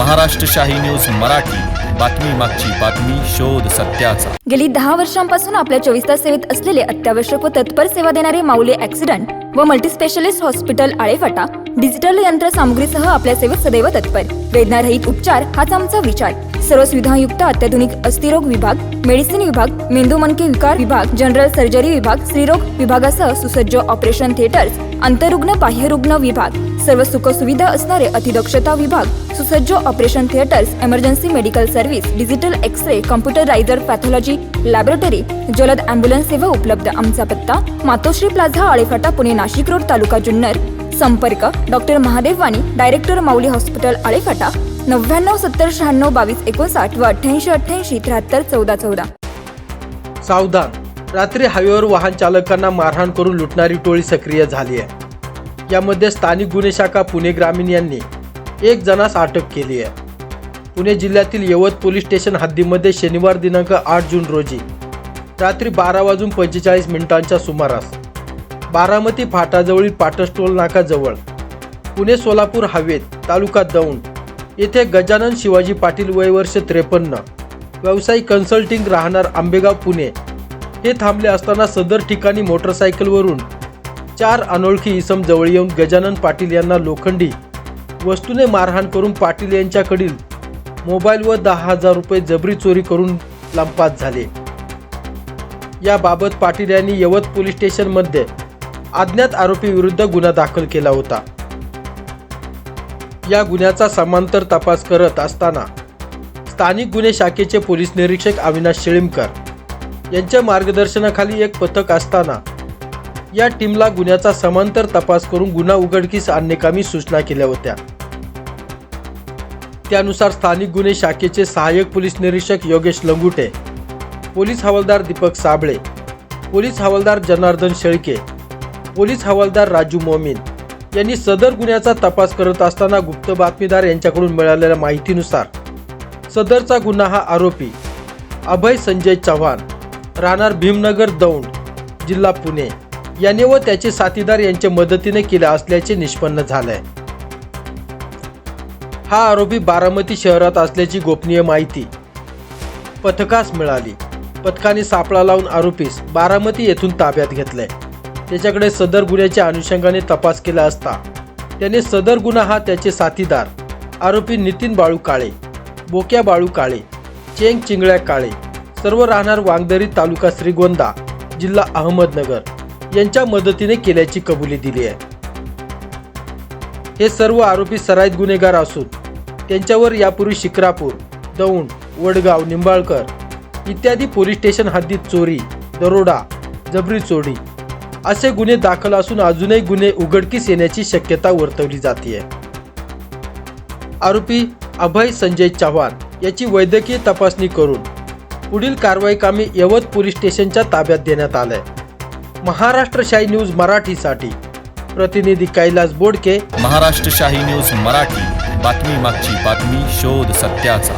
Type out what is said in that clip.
Maharashtrashahi news Marathi. बातमी मागची बातमी शोध सत्याचा. गेली दहा वर्षांपासून आपल्या चोवीस तास सेवेत असलेले अत्यावश्यक व तत्पर सेवा देणारे माऊली ऍक्सिडेंट व मल्टीस्पेशालिस्ट हॉस्पिटल आळेफाटा डिजिटल यंत्रसामुग्रीसह आपल्या सेवेत सदैव तत्पर. वेदनारहित उपचार हाच आमचा विचार. सर्व सुविधायुक्त अत्याधुनिक अस्थिरोग विभाग मेडिसिन विभाग मेंदू मनके विकार विभाग जनरल सर्जरी विभाग स्त्रीरोग विभागासह सुसज्ज ऑपरेशन थिएटर्स अंतरुग्ण बाह्यरुग्ण विभाग. सर्व सुखसुविधा असणारे अतिदक्षता विभाग सुसज्ज operation theatres emergency medical service digital X ray computerised pathology laboratory जलद अँब्युलन्स सेवा उपलब्ध. आमचा पत्ता मातोश्री प्लाझा आळेफाटा पुणे नाशिक रोड तालुका जुन्नर. संपर्क doctor Mahadev Wani director Mauli hospital Alephata नव्याण्णव सत्तर शहाण्णव बावीस एकोणसाठ व अठ्ठ्याऐंशी अठ्ठ्याऐंशी त्र्याहत्तर चौदा चौदा. सावधान. रात्री हायवेवर वाहन चालकांना मारहाण करून लुटणारी टोळी सक्रिय झाली आहे. यामध्ये स्थानिक गुन्हे शाखा पुणे ग्रामीण यांनी एक जणास अटक केली आहे. पुणे जिल्ह्यातील यवत पोलीस स्टेशन हद्दीमध्ये शनिवार दिनांक आठ जून रोजी रात्री बारा वाजून पंचेचाळीस मिनिटांच्या सुमारास बारामती फाटाजवळील पाटस टोल नाकाजवळ पुणे सोलापूर हवेत तालुका दौंड येथे गजानन शिवाजी पाटील वय वर्ष त्रेपन्न व्यावसायिक कन्सल्टिंग राहणार आंबेगाव पुणे हे थांबले असताना सदर ठिकाणी मोटरसायकलवरून चार अनोळखी इसम जवळ येऊन गजानन पाटील यांना लोखंडी वस्तूने मारहाण करून पाटील यांच्याकडील मोबाईल व दहा हजार रुपये जबरी चोरी करून लंपास झाले. याबाबत पाटील यांनी यवत पोलीस स्टेशनमध्ये अज्ञात आरोपी विरुद्ध गुन्हा दाखल केला होता. या गुन्ह्याचा समांतर तपास करत असताना स्थानिक गुन्हे शाखेचे पोलीस निरीक्षक अविनाश शेळीमकर यांच्या मार्गदर्शनाखाली एक पथक असताना या टीमला गुन्ह्याचा समांतर तपास करून गुन्हा उघडकीस आणण्याकामी सूचना केल्या होत्या. त्यानुसार स्थानिक गुन्हे शाखेचे सहाय्यक पोलीस निरीक्षक योगेश लंगुटे पोलीस हवालदार दीपक साबळे पोलीस हवालदार जनार्दन शेळके पोलीस हवालदार राजू मोमीन यांनी सदर गुन्ह्याचा तपास करत असताना गुप्त बातमीदार यांच्याकडून मिळालेल्या माहितीनुसार सदरचा गुन्हा हा आरोपी अभय संजय चव्हाण राहणार भीमनगर दौंड जिल्हा पुणे. याने व त्याचे साथीदार यांच्या मदतीने केला असल्याचे निष्पन्न झालंय. हा आरोपी बारामती शहरात असल्याची गोपनीय माहिती पथकास मिळाली. पथकाने सापळा लावून आरोपीस बारामती येथून ताब्यात घेतलंय. त्याच्याकडे सदर गुन्ह्याच्या अनुषंगाने तपास केला असता त्याने सदर गुन्हा हा त्याचे साथीदार आरोपी नितीन बाळू काळे बोक्या बाळू काळे चेंग चिंगळ्या काळे सर्व राहणार वांगदरी तालुका श्रीगोंदा जिल्हा अहमदनगर यांच्या मदतीने केल्याची कबुली दिली आहे. हे सर्व आरोपी सराईत गुन्हेगार असून त्यांच्यावर यापूर्वी शिक्रापूर दौंड वडगाव निंबाळकर इत्यादी पोलीस स्टेशन हद्दीत चोरी दरोडा जबरी चोरी असे गुन्हे दाखल असून अजूनही गुन्हे उघडकीस येण्याची शक्यता वर्तवली जाते आरोपी अभय संजय चव्हाण याची वैद्यकीय तपासणी करून पुढील कारवाई कामी यवत पोलीस स्टेशनच्या ताब्यात देण्यात आलंय. महाराष्ट्र शाही न्यूज मराठीसाठी. प्रतिनिधी कैलास बोडके. महाराष्ट्र शाही न्यूज मराठी. बातमी मागची बातमी शोध सत्याचा.